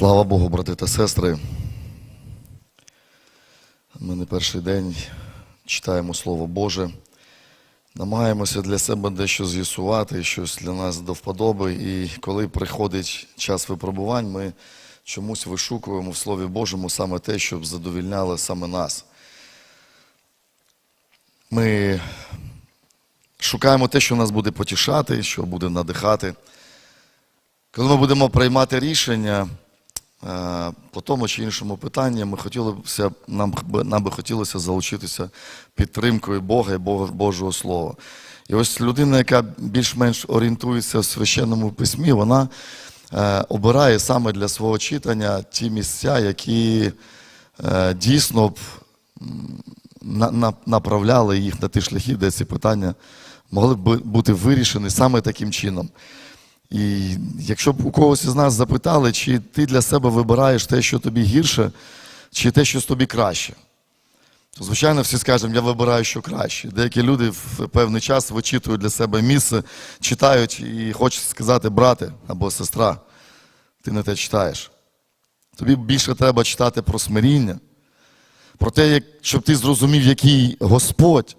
Слава Богу, брати та сестри. Ми не перший день читаємо Слово Боже, намагаємося для себе дещо з'ясувати, щось для нас до вподоби. І коли приходить час випробувань, ми чомусь вишукуємо в Слові Божому саме те, щоб задовільняло саме нас. Ми шукаємо те, що нас буде потішати, що буде надихати. Коли ми будемо приймати рішення по тому чи іншому питанні, ми нам, б- нам би хотілося залучитися підтримкою Бога і Божого Слова. І ось людина, яка більш-менш орієнтується в священному письмі, вона е, обирає саме для свого читання ті місця, які е, дійсно б на, на, направляли їх на ті шляхи, де ці питання могли б бути вирішені саме таким чином. І якщо б у когось із нас запитали, чи ти для себе вибираєш те, що тобі гірше, чи те, що тобі краще, то, звичайно, всі скажемо, я вибираю, що краще. Деякі люди в певний час вичитують для себе місце, читають і хочуть сказати, брате або сестра, ти не те читаєш. Тобі більше треба читати про смиріння, про те, як, щоб ти зрозумів, який Господь,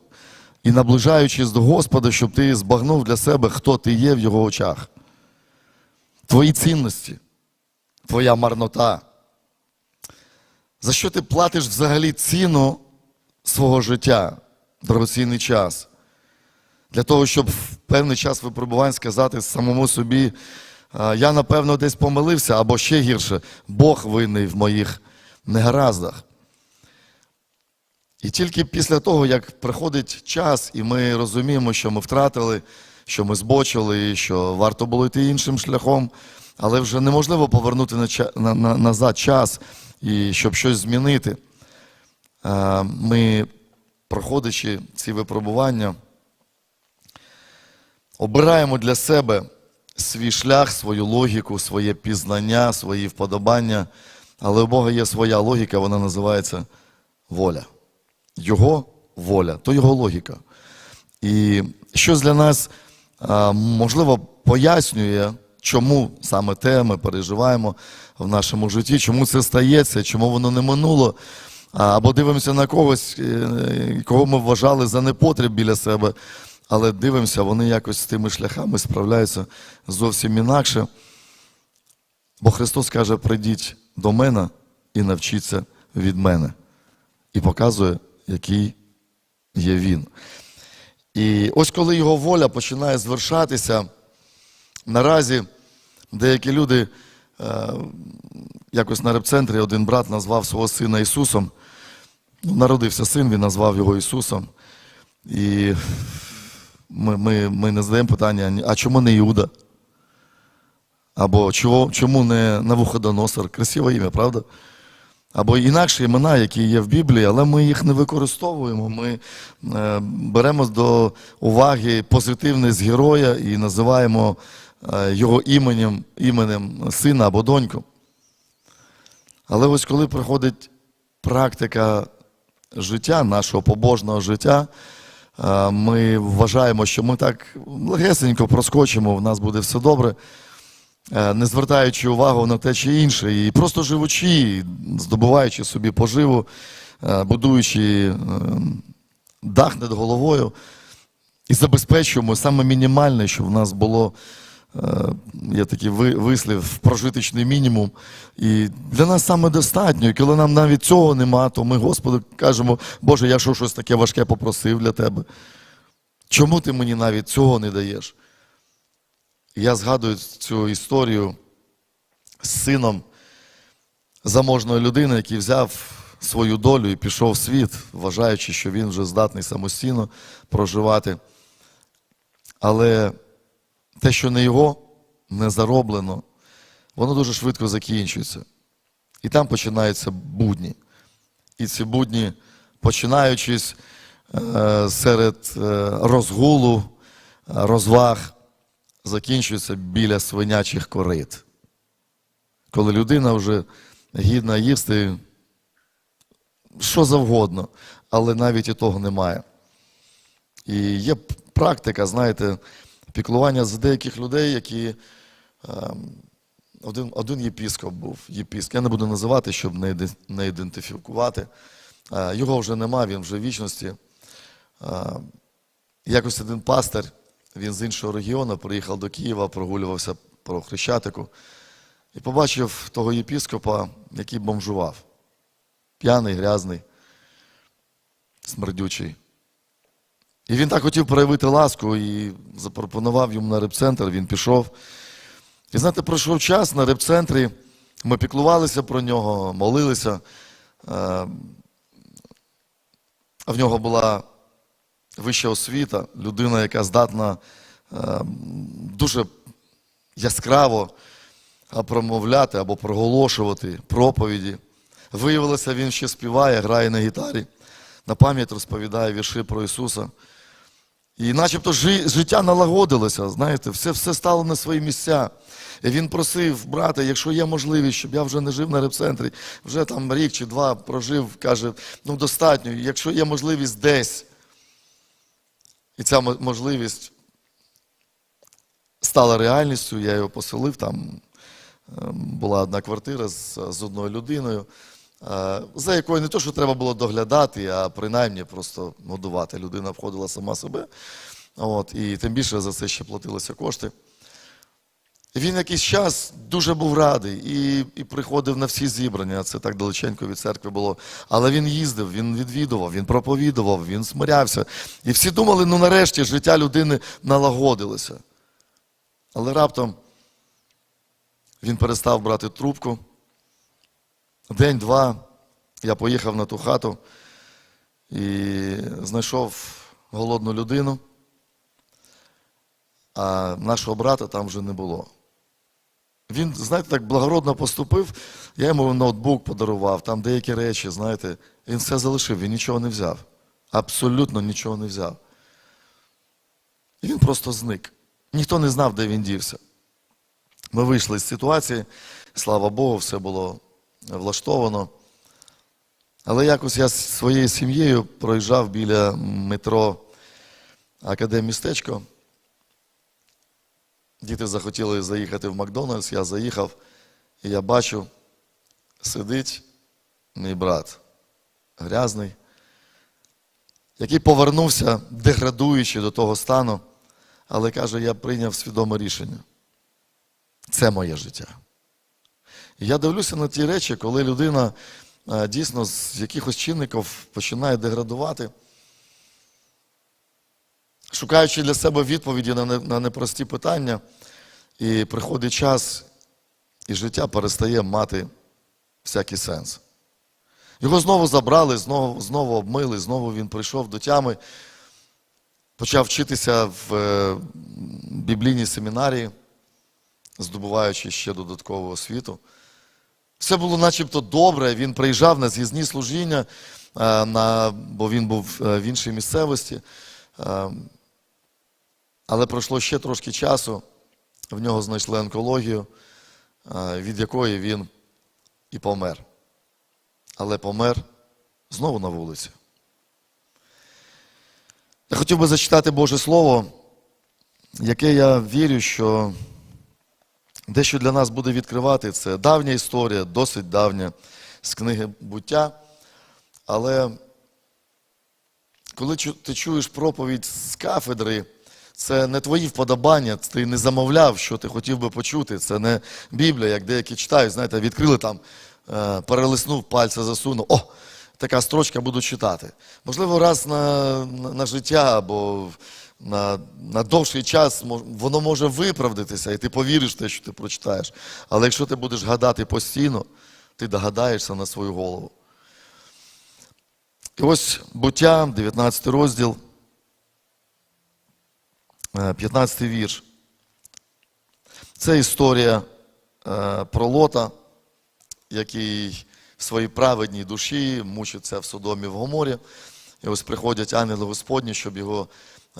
і наближаючись до Господа, щоб ти збагнув для себе, хто ти є в його очах твої цінності, твоя марнота. За що ти платиш взагалі ціну свого життя, дорогоцінний час? Для того, щоб в певний час випробувань сказати самому собі, я напевно десь помилився, або ще гірше, Бог винний в моїх негараздах. І тільки після того, як приходить час, і ми розуміємо, що ми втратили, що ми збочили, що варто було йти іншим шляхом, але вже неможливо повернути на, на, на, назад час і щоб щось змінити. Е, Ми, проходячи ці випробування, обираємо для себе свій шлях, свою логіку, своє пізнання, свої вподобання. Але у Бога є своя логіка, вона називається воля. Його воля, то його логіка. І щось для нас, можливо, пояснює, чому саме те ми переживаємо в нашому житті, чому це стається, чому воно не минуло. Або дивимося на когось, е, кого ми вважали за непотріб біля себе, але дивимося, вони якось з тими шляхами справляються зовсім інакше. Бо Христос каже: прийдіть до мене і навчіться від мене. І показує, який є він. І ось коли його воля починає звершатися, наразі деякі люди, е, якось на репцентрі один брат назвав свого сина Ісусом. Ну, народився син, він назвав його Ісусом. І ми, ми, ми не задаємо питання, а чому не Іуда? Або чому не Навуходоносор? Красиве ім'я, правда? Або інакші імена, які є в Біблії, але ми їх не використовуємо. Ми е, беремо до уваги позитивність героя і називаємо е, його іменем, іменем сина або доньку. Але ось коли приходить практика життя, нашого побожного життя, е, ми вважаємо, що ми так легесенько проскочимо, в нас буде все добре не звертаючи увагу на те чи інше, і просто живучи, здобуваючи собі поживу, е, будуючи е, дах над головою, і забезпечуємо саме мінімальне, щоб в нас було. е, Є такий ви- вислів прожиточний мінімум. І для нас саме достатньо. І коли нам навіть цього нема, то ми Господу кажемо, Боже, я що щось таке важке попросив для тебе. Чому ти мені навіть цього не даєш? Я згадую цю історію з сином заможної людини, який взяв свою долю і пішов в світ, вважаючи, що він вже здатний самостійно проживати. Але те, що не його, не зароблено, воно дуже швидко закінчується. І там починаються будні. І ці будні, починаючись е, серед е, розгулу, е, розваг, закінчується біля свинячих корит. Коли людина вже гідна їсти що завгодно, але навіть і того немає. І є практика, знаєте, піклування за деяких людей, які ем, один, один єпіскоп був. Єпіскоп. Я не буду називати, щоб не, не ідентифікувати. Е, Його вже нема, він вже в вічності. Е, Якось один пастир, він з іншого регіону приїхав до Києва, прогулювався по Хрещатику і побачив того єпіскопа, який бомжував. П'яний, грязний, смердючий. І він так хотів проявити ласку і запропонував йому на репцентр, він пішов. І знаєте, пройшов час на репцентрі, ми піклувалися про нього, молилися. Е, А в нього була вища освіта, людина, яка здатна е, дуже яскраво промовляти або проголошувати проповіді. Виявилося, він ще співає, грає на гітарі, на пам'ять розповідає вірші про Ісуса. І начебто життя налагодилося, знаєте, все, все стало на свої місця. І він просив, брате, якщо є можливість, щоб я вже не жив на репцентрі, вже там рік чи два прожив, каже, ну достатньо, якщо є можливість десь. І ця можливість стала реальністю, я його поселив, там е, була одна квартира з, з одною людиною, е, за якою не то, що треба було доглядати, а принаймні просто годувати. Людина входила сама себе. От, і тим більше за це ще платилися кошти. Він якийсь час дуже був радий і, і приходив на всі зібрання. Це так далеченько від церкви було. Але він їздив, він відвідував, він проповідував, він смирявся. І всі думали, ну нарешті життя людини налагодилося. Але раптом він перестав брати трубку. День-два я поїхав на ту хату і знайшов голодну людину, а нашого брата там вже не було. Він, знаєте, так благородно поступив, я йому ноутбук подарував, там деякі речі, знаєте, він все залишив, він нічого не взяв. Абсолютно нічого не взяв. І він просто зник. Ніхто не знав, де він дівся. Ми вийшли з ситуації, слава Богу, все було влаштовано. Але якось я з своєю сім'єю проїжджав біля метро Академмістечко. Діти захотіли заїхати в Макдональдс, я заїхав, і я бачу, сидить мій брат, грязний, який повернувся, деградуючи до того стану, але каже, я прийняв свідоме рішення. Це моє життя. І я дивлюся на ті речі, коли людина е, дійсно з якихось чинників починає деградувати, шукаючи для себе відповіді на не- на непрості питання, і приходить час, і життя перестає мати всякий сенс. Його знову забрали, знову, знову обмили, знову він прийшов до тями, почав вчитися в е, біблійній семінарії, здобуваючи ще додаткову освіту. Все було начебто добре. Він приїжджав на з'їзні служіння, е, на, бо він був е, в іншій місцевості. Але пройшло ще трошки часу, в нього знайшли онкологію, е, від якої він і помер. Але помер знову на вулиці. Я хотів би зачитати Боже Слово, яке я вірю, що дещо для нас буде відкривати. Це давня історія, досить давня з книги буття. Але коли ти чуєш проповідь з кафедри, це не твої вподобання, ти не замовляв, що ти хотів би почути. Це не Біблія, як деякі читають, знаєте, відкрили там, е, перелиснув, пальця засунув. О, така строчка буду читати. Можливо, раз на, на, на життя або на, на довший час воно може виправдатися, і ти повіриш в те, що ти прочитаєш. Але якщо ти будеш гадати постійно, ти догадаєшся на свою голову. І ось буття, 19 розділ, е, 15 вірш. Це історія е, про Лота, який в своїй праведній душі мучиться в Содомі в Гоморі. І ось приходять ангели Господні, щоб його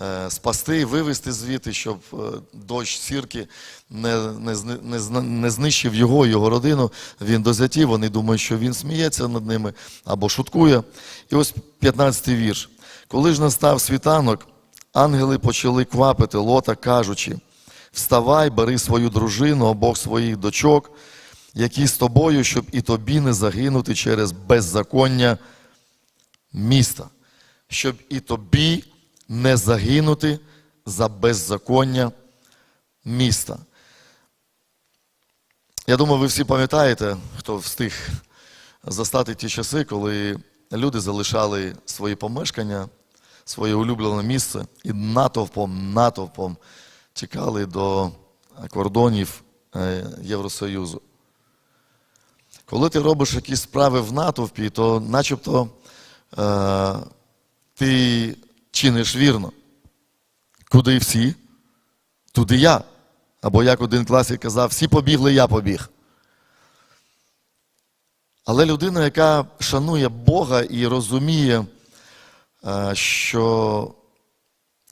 е, спасти, вивести звідти, щоб е, дощ сірки не, не, не, не знищив його і його родину. Він до зятів, вони думають, що він сміється над ними або шуткує. І ось 15-й вірш. Коли ж настав світанок, ангели почали квапити лота, кажучи, Вставай, бери свою дружину, обох своїх дочок, які з тобою, щоб і тобі не загинути через беззаконня міста, щоб і тобі не загинути за беззаконня міста. Я думаю, ви всі пам'ятаєте, хто встиг застати ті часи, коли люди залишали свої помешкання, своє улюблене місце і натовпом, натовпом тікали до кордонів е, Євросоюзу. Коли ти робиш якісь справи в натовпі, то начебто е, ти чиниш вірно. Куди всі? Туди я. Або як один класик казав, всі побігли, я побіг. Але людина, яка шанує Бога і розуміє, що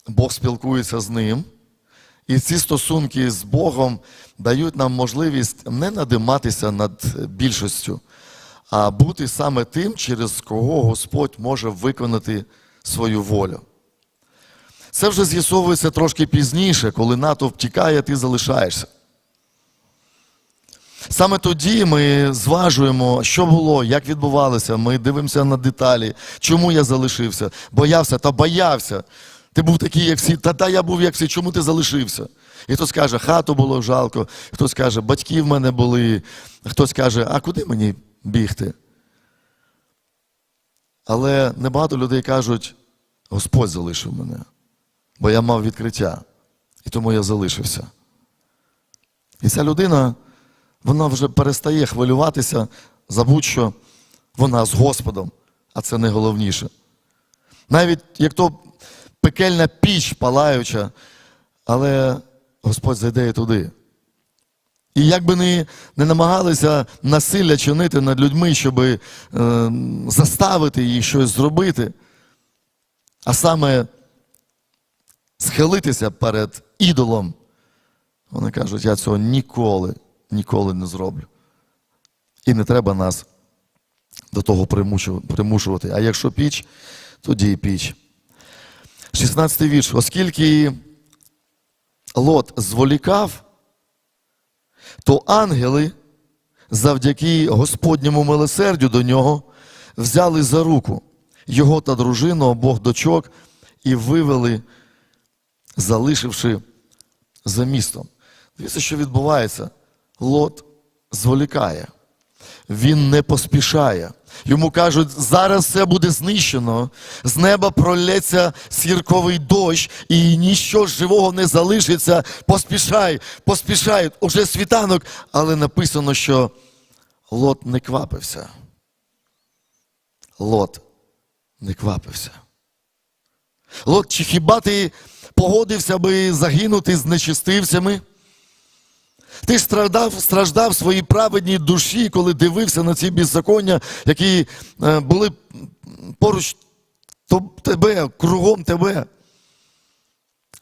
Бог спілкується з ним, і ці стосунки з Богом дають нам можливість не надиматися над більшістю, а бути саме тим, через кого Господь може виконати свою волю. Це вже з'ясовується трошки пізніше, коли натовп тікає, ти залишаєшся. Саме тоді ми зважуємо, що було, як відбувалося. Ми дивимося на деталі, чому я залишився. Боявся та боявся. Ти був такий, як всі, та та я був як всі, чому ти залишився? І хтось каже, хату було жалко, хтось каже, батьки в мене були, хтось каже, а куди мені бігти? Але небагато людей кажуть, Господь залишив мене, бо я мав відкриття, і тому я залишився. І ця людина, вона вже перестає хвилюватися за будь-що вона з Господом, а це найголовніше. Навіть як то пекельна піч палаюча, але Господь зайде і туди. І як би не, не намагалися насилля чинити над людьми, щоб е, заставити їх щось зробити, а саме схилитися перед ідолом, вони кажуть, я цього ніколи, ніколи не зроблю. І не треба нас до того примушувати. А якщо піч, тоді і піч. 16 вірш. Оскільки Лот зволікав, то ангели, завдяки Господньому милосердю до нього, взяли за руку його та дружину обох дочок і вивели, залишивши за містом. Дивіться, що відбувається. Лот зволікає. Він не поспішає. Йому кажуть, зараз все буде знищено, з неба пролється сірковий дощ, і ніщо живого не залишиться. Поспішай, поспішай, уже світанок. Але написано, що Лот не квапився. Лот не квапився. Лот, чи хіба ти погодився би загинути з нечистивцями? Ти страждав, страждав своїй праведній душі, коли дивився на ці беззаконня, які е, були поруч тебе, кругом тебе.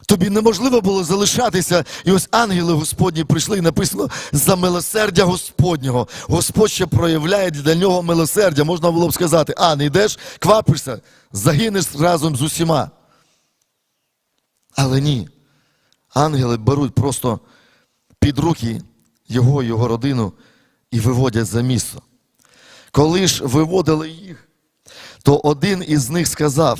Тобі неможливо було залишатися, і ось ангели Господні прийшли, і написано за милосердя Господнього. Господь ще проявляє для нього милосердя. Можна було б сказати, а не йдеш, квапишся, загинеш разом з усіма. Але ні. Ангели беруть просто під руки його, і його родину і виводять за місто. Коли ж виводили їх, то один із них сказав: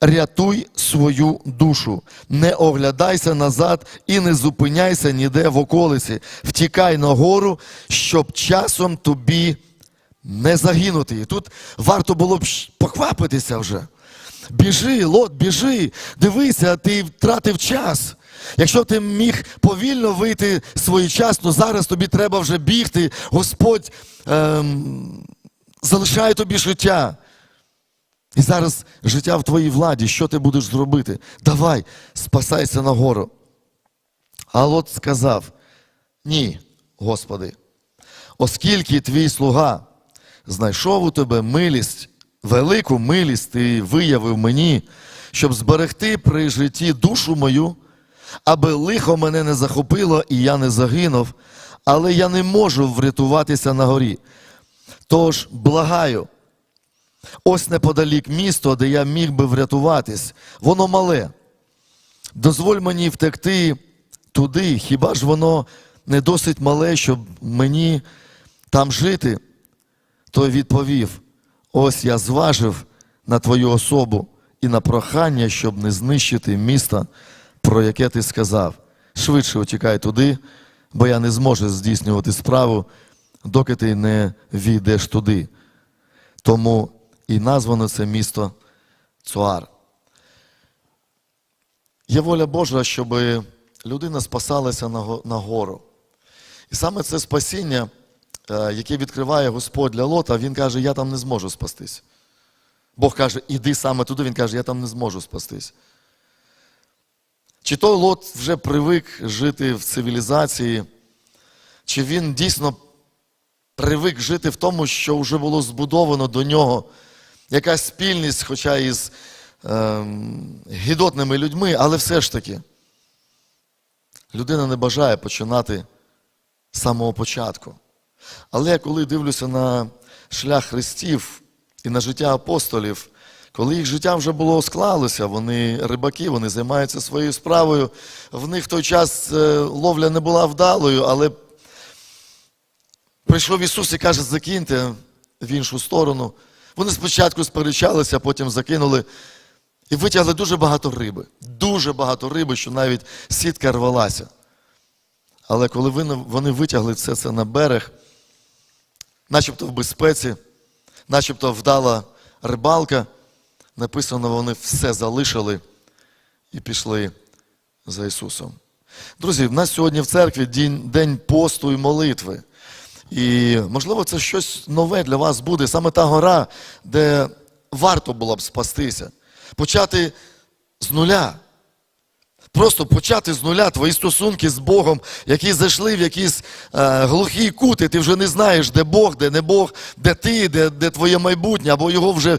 рятуй свою душу, не оглядайся назад і не зупиняйся ніде в околиці, втікай на гору, щоб часом тобі не загинути. І тут варто було б поквапитися вже. Біжи, лот, біжи, дивися, ти втратив час. Якщо ти міг повільно вийти своєчасно, зараз тобі треба вже бігти. Господь ем, залишає тобі життя. І зараз життя в твоїй владі. Що ти будеш зробити? Давай, спасайся на гору. А Лот сказав: Ні, Господи, оскільки твій слуга знайшов у тебе милість, велику милість ти виявив мені, щоб зберегти при житті душу мою, аби лихо мене не захопило і я не загинув, але я не можу врятуватися на горі. Тож благаю, ось неподалік місто, де я міг би врятуватись, воно мале. Дозволь мені втекти туди, хіба ж воно не досить мале, щоб мені там жити? Той відповів: Ось я зважив на твою особу і на прохання, щоб не знищити міста, про яке ти сказав. Швидше утікай туди, бо я не зможу здійснювати справу, доки ти не війдеш туди. Тому і названо це місто Цуар. Є воля Божа, щоб людина спасалася на гору. І саме це спасіння, е, яке відкриває Господь для Лота, він каже, я там не зможу спастись. Бог каже, іди саме туди, він каже, я там не зможу спастись. Чи той Лот вже привик жити в цивілізації, чи він дійсно привик жити в тому, що вже було збудовано до нього якась спільність, хоча і з ем, гідотними людьми, але все ж таки людина не бажає починати з самого початку. Але я коли дивлюся на шлях хрестів і на життя апостолів, коли їх життя вже було склалося, вони рибаки, вони займаються своєю справою. В них в той час е, ловля не була вдалою, але прийшов Ісус і каже, закиньте в іншу сторону. Вони спочатку сперечалися, потім закинули і витягли дуже багато риби. Дуже багато риби, що навіть сітка рвалася. Але коли вони, витягли все це на берег, начебто в безпеці, начебто вдала рибалка, написано, вони все залишили і пішли за Ісусом. Друзі, в нас сьогодні в церкві день, день посту і молитви. І, можливо, це щось нове для вас буде, саме та гора, де варто було б спастися. Почати з нуля. Просто почати з нуля твої стосунки з Богом, які зайшли в якісь е, глухі кути, ти вже не знаєш, де Бог, де не Бог, де ти, де, де твоє майбутнє, або його вже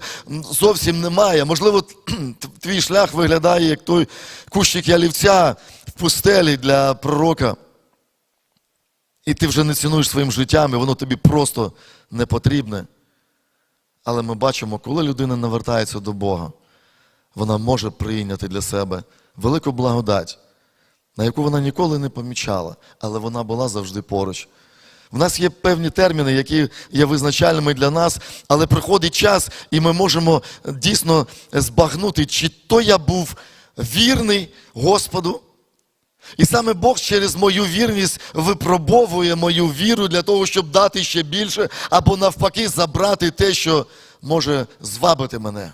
зовсім немає. Можливо, твій шлях виглядає як той кущик ялівця в пустелі для пророка. І ти вже не цінуєш своїм життям, і воно тобі просто не потрібне. Але ми бачимо, коли людина навертається до Бога, вона може прийняти для себе велику благодать, на яку вона ніколи не помічала, але вона була завжди поруч. В нас є певні терміни, які є визначальними для нас, але приходить час, і ми можемо дійсно збагнути, чи то я був вірний Господу. І саме Бог через мою вірність випробовує мою віру для того, щоб дати ще більше, або навпаки забрати те, що може звабити мене.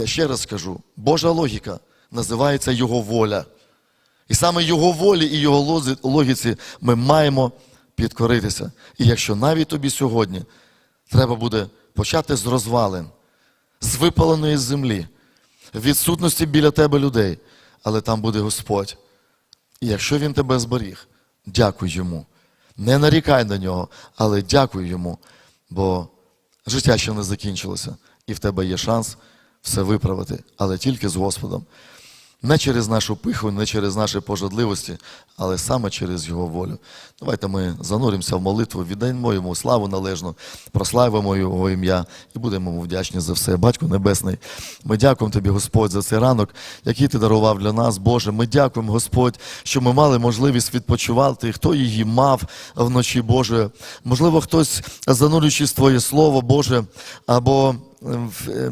Я ще раз скажу, Божа логіка називається Його воля. І саме Його волі і Його логіці ми маємо підкоритися. І якщо навіть тобі сьогодні треба буде почати з розвалин, з випаленої землі, відсутності біля тебе людей, але там буде Господь. І якщо Він тебе зберіг, дякуй йому. Не нарікай на нього, але дякуй йому, бо життя ще не закінчилося, і в тебе є шанс все виправити, але тільки з Господом. Не через нашу пиху, не через наші пожадливості, але саме через Його волю. Давайте ми зануримося в молитву, віддаємо йому славу належну, прославимо Його ім'я і будемо йому вдячні за все. Батько Небесний, ми дякуємо Тобі, Господь, за цей ранок, який ти дарував для нас, Боже. Ми дякуємо, Господь, що ми мали можливість відпочивати. Хто її мав вночі, Боже. Можливо, хтось, занурюючись Твоє Слово, Боже, або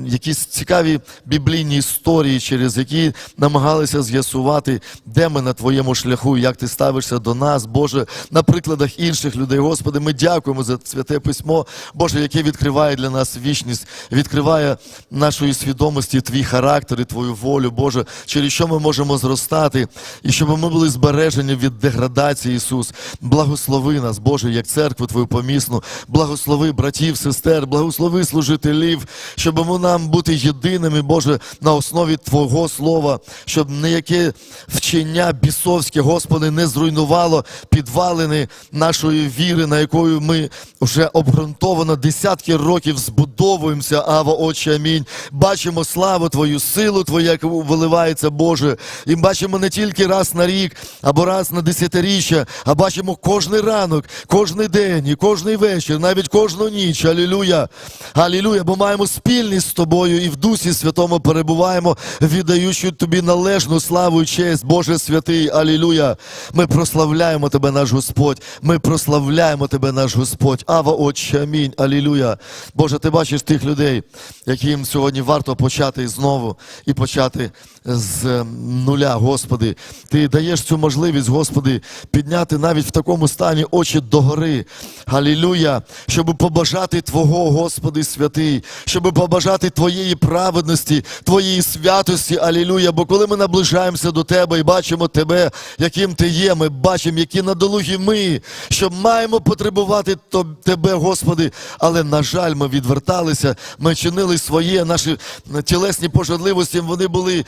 якісь цікаві біблійні історії, через які намагалися з'ясувати, де ми на твоєму шляху, як ти ставишся до нас, Боже, на прикладах інших людей. Господи, ми дякуємо за святе письмо, Боже, яке відкриває для нас вічність, відкриває нашої свідомості Твій характер і Твою волю, Боже, через що ми можемо зростати, і щоб ми були збережені від деградації, Ісус. Благослови нас, Боже, як церкву Твою помісну, благослови братів, сестер, благослови служителів, щоб нам бути єдиними, Боже, на основі Твого Слова, щоб ніяке вчення бісовське, Господи, не зруйнувало підвалини нашої віри, на якою ми вже обґрунтовано десятки років збудовуємося, Ава, Отче, амінь. Бачимо славу Твою, силу Твою, яка виливається, Боже. І бачимо не тільки раз на рік або раз на десятиріччя, а бачимо кожний ранок, кожний день і кожний вечір, навіть кожну ніч. Алілуя. Алілуя. Бо маємо спільність з тобою і в Дусі Святому перебуваємо, віддаючи тобі належну славу і честь, Боже святий, алілюя. Ми прославляємо тебе, наш Господь. Ми прославляємо тебе, наш Господь. Ава, Отче, амінь, алілюя. Боже, ти бачиш тих людей, яким сьогодні варто почати знову і почати з нуля, Господи. Ти даєш цю можливість, Господи, підняти навіть в такому стані очі догори. Галілюя, щоб побажати Твого, Господи, святий, щоб побажати Твоєї праведності, Твоєї святості, Алілюя. Бо коли ми наближаємося до Тебе і бачимо Тебе, яким Ти є, ми бачимо, які надолугі ми, що маємо потребувати Тебе, Господи. Але, на жаль, ми відверталися, ми чинили своє, наші тілесні пожадливості, вони були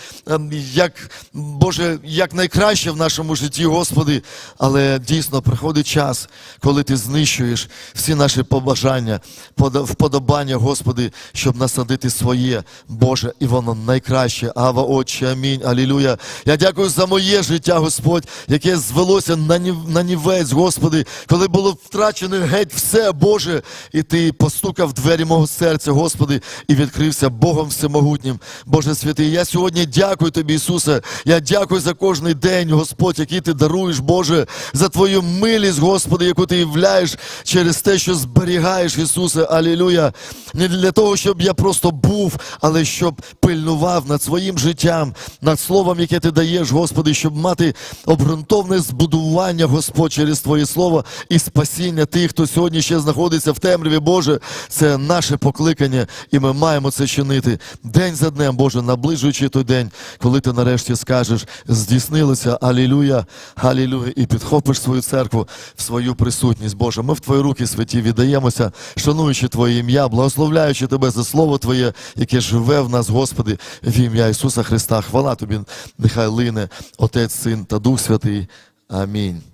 як, Боже, як найкраще в нашому житті, Господи. Але дійсно приходить час, коли Ти знищуєш всі наші побажання, вподобання, Господи, щоб насадити своє, Боже, і воно найкраще. Ава, Отче, амінь, алілюя. Я дякую за моє життя, Господь, яке звелося на, нів- нівець, Господи, коли було втрачено геть все, Боже, і Ти постукав двері мого серця, Господи, і відкрився Богом Всемогутнім. Боже святий, я сьогодні дякую Тобі, Ісусе. Я дякую за кожний день, Господь, який Ти даруєш, Боже, за Твою милість, Господи, яку Ти являєш через те, що зберігаєш, Ісусе, Алілюя. Не для того, щоб я просто був, але щоб пильнував над своїм життям, над словом, яке ти даєш, Господи, щоб мати обґрунтовне збудування, Господь, через Твоє Слово і спасіння тих, хто сьогодні ще знаходиться в темряві, Боже, це наше покликання, і ми маємо це чинити день за днем, Боже, наближуючи той день, коли ти нарешті скажеш, здійснилося, алілюя, алілюя, і підхопиш свою церкву в свою присутність, Боже. Ми в Твої руки святі віддаємося, шануючи Твоє ім'я, благословляючи Тебе за Слово Твоє, яке живе в нас, Господи, в ім'я Ісуса Христа. Хвала Тобі, нехай лине Отець, Син та Дух Святий. Амінь.